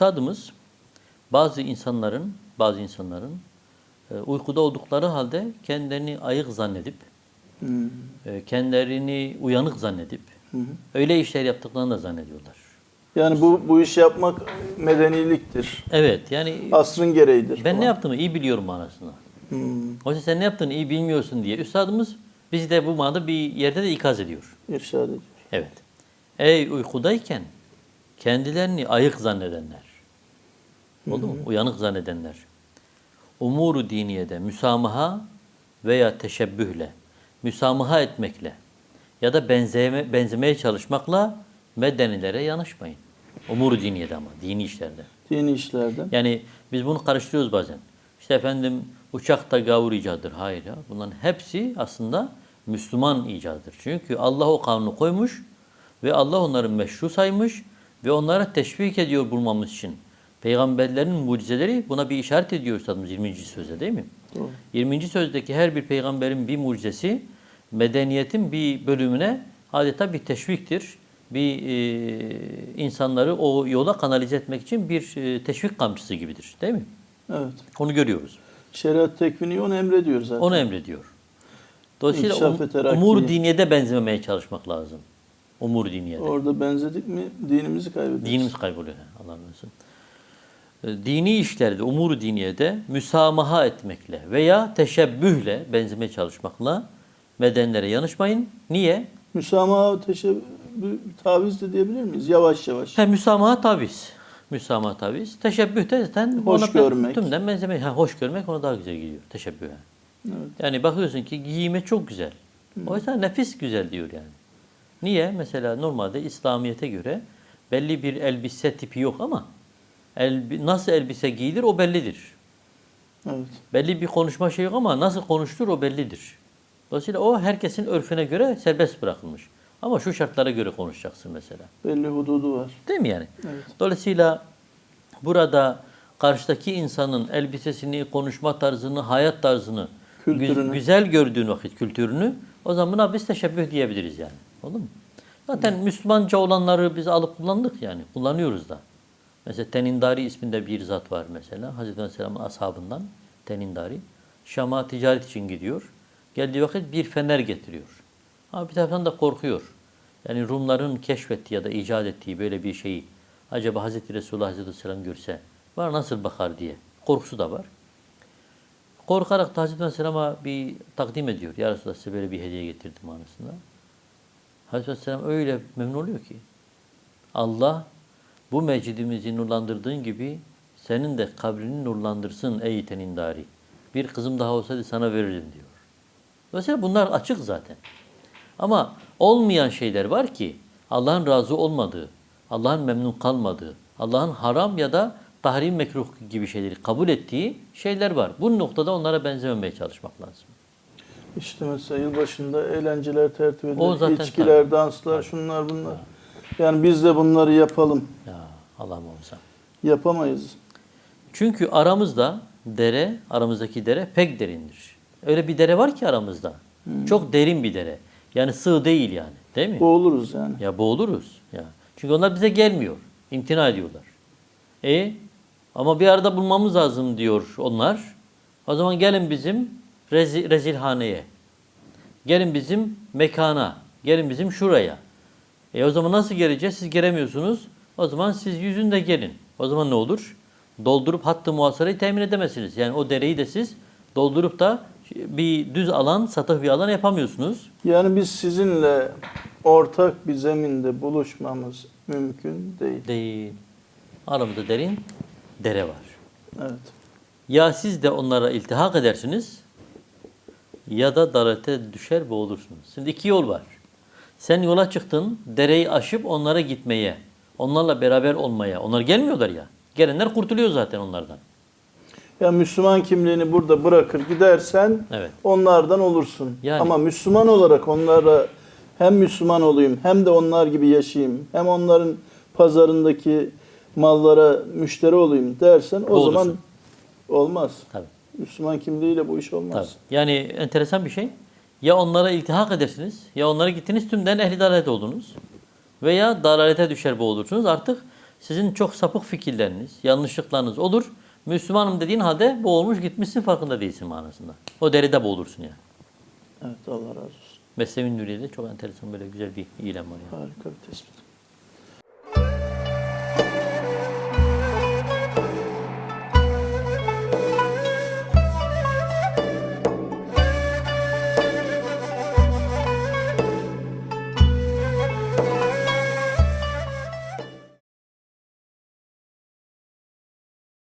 Üstadımız bazı insanların bazı insanların e, uykuda oldukları halde kendilerini ayık zannedip Hmm. e, kendilerini uyanık zannedip öyle işler yaptıklarını da zannediyorlar. Yani bu bu iş yapmak medeniliktir. Evet yani Asrın gereğidir. ben ne falan. yaptığımı iyi biliyorum manasında. Hmm. Oysa sen ne yaptığını iyi bilmiyorsun diye üstadımız bizi de bu manada bir yerde de ikaz ediyor. İrşad ediyor. Evet. Ey uykudayken kendilerini ayık zannedenler. Oldu mu? Uyanık zannedenler. Umuru diniyede müsamaha veya teşebbühle, müsamaha etmekle ya da benzeme, benzemeye çalışmakla medenilere yanaşmayın. Umuru diniyede ama, dini işlerde. Dini işlerde. Yani biz bunu karıştırıyoruz bazen. İşte efendim uçak da gavur icadıdır. Hayır ya. Bunların hepsi aslında Müslüman icadıdır. Çünkü Allah o kanunu koymuş ve Allah onları meşru saymış ve onlara teşvik ediyor bulmamız için. Peygamberlerin mucizeleri buna bir işaret ediyor Üstadımız 20. sözde değil mi? Doğru. 20. sözdeki her bir peygamberin bir mucizesi medeniyetin bir bölümüne adeta bir teşviktir. Bir e, insanları o yola kanalize etmek için bir e, teşvik kamçısı gibidir. Değil mi? Evet. Onu görüyoruz. Şeriat tekvini onu emrediyor zaten. Onu emrediyor. Dolayısıyla um, umur diniyede benzememeye çalışmak lazım. Umur diniyede. Orada benzedik mi dinimizi kaybederiz. Dinimiz kayboluyor. Allah razı olsun. E, Dini işlerde, umur diniyede müsamaha etmekle veya teşebbühle benzemeye çalışmakla medenlere yanışmayın. Niye? Müsamaha teşebbü taviz de diyebilir miyiz? Yavaş yavaş. He, müsamaha taviz. Müsamaha taviz. Teşebbüh de zaten Hoş ona görmek. Tümden benzeme. Ha, hoş görmek ona daha güzel geliyor. Teşebbühe. Evet. Yani bakıyorsun ki giyime çok güzel. Oysa nefis güzel diyor yani. Niye? Mesela normalde İslamiyet'e göre belli bir elbise tipi yok ama elbi, nasıl elbise giyilir o bellidir. Evet. Belli bir konuşma şey yok ama nasıl konuştur o bellidir. Dolayısıyla o herkesin örfüne göre serbest bırakılmış. Ama şu şartlara göre konuşacaksın mesela. Belli hududu var. Değil mi yani? Evet. Dolayısıyla burada karşıdaki insanın elbisesini, konuşma tarzını, hayat tarzını gü- güzel gördüğün vakit kültürünü o zaman buna biz teşebbüh diyebiliriz yani. Oldu mu? Zaten Müslümanca olanları biz alıp kullandık yani. Kullanıyoruz da. Mesela Tenindari isminde bir zat var mesela. Hazreti Aleyhisselam'ın ashabından Tenindari. Şam'a ticaret için gidiyor. Geldiği vakit bir fener getiriyor. Ama bir taraftan da korkuyor. Yani Rumların keşfettiği ya da icat ettiği böyle bir şeyi acaba Hazreti Resulullah Hazreti Aleyhisselam görse bana nasıl bakar diye korkusu da var. Korkarak da Hazreti Aleyhisselam'a bir takdim ediyor. Ya Resulallah size böyle bir hediye getirdim manasında. Hazreti Aleyhisselam öyle memnun oluyor ki Allah bu mecidimizi nurlandırdığın gibi senin de kabrini nurlandırsın ey tenindari. Bir kızım daha olsaydı sana verirdim diyor. Dolayısıyla bunlar açık zaten. Ama olmayan şeyler var ki Allah'ın razı olmadığı, Allah'ın memnun kalmadığı, Allah'ın haram ya da tahrim mekruh gibi şeyleri kabul ettiği şeyler var. Bu noktada onlara benzememeye çalışmak lazım. İşte mesela yılbaşında eğlenceler tertip edilir. O zaten İçkiler, tabii. danslar, şunlar bunlar. Yani biz de bunları yapalım. Ya Allah muhafaza. Yapamayız. Çünkü aramızda dere, aramızdaki dere pek derindir. Öyle bir dere var ki aramızda. Çok derin bir dere. Yani sığ değil yani. Değil mi? Boğuluruz yani. Ya boğuluruz. Ya. Çünkü onlar bize gelmiyor. İmtina ediyorlar. E ama bir arada bulmamız lazım diyor onlar. O zaman gelin bizim rezi, rezilhaneye. Gelin bizim mekana. Gelin bizim şuraya. E o zaman nasıl geleceğiz? Siz gelemiyorsunuz. O zaman siz yüzünde gelin. O zaman ne olur? Doldurup hattı muhasarayı temin edemezsiniz. Yani o dereyi de siz doldurup da bir düz alan, satıh bir alan yapamıyorsunuz. Yani biz sizinle ortak bir zeminde buluşmamız mümkün değil. Değil. Aramızda derin dere var. Evet. Ya siz de onlara iltihak edersiniz ya da dalalete düşer boğulursunuz. Şimdi iki yol var. Sen yola çıktın, dereyi aşıp onlara gitmeye, onlarla beraber olmaya. Onlar gelmiyorlar ya. Gelenler kurtuluyor zaten onlardan. Ya Müslüman kimliğini burada bırakır gidersen Evet. onlardan olursun. Yani. Ama Müslüman olarak onlara hem Müslüman olayım hem de onlar gibi yaşayayım hem onların pazarındaki mallara müşteri olayım dersen o Olursun. zaman olmaz. Tabii. Müslüman kimliğiyle bu iş olmaz. Tabii. Yani enteresan bir şey. Ya onlara iltihak edersiniz, ya onlara gittiniz tümden ehli dalalet oldunuz. Veya dalalete düşer boğulursunuz. Artık Sizin çok sapık fikirleriniz, yanlışlıklarınız olur. Müslümanım dediğin halde boğulmuş gitmişsin farkında değilsin manasında. O deride boğulursun yani. Evet Allah razı olsun. Mesnevi Nuriye'de çok enteresan böyle güzel bir ilan var yani. Harika bir tespit.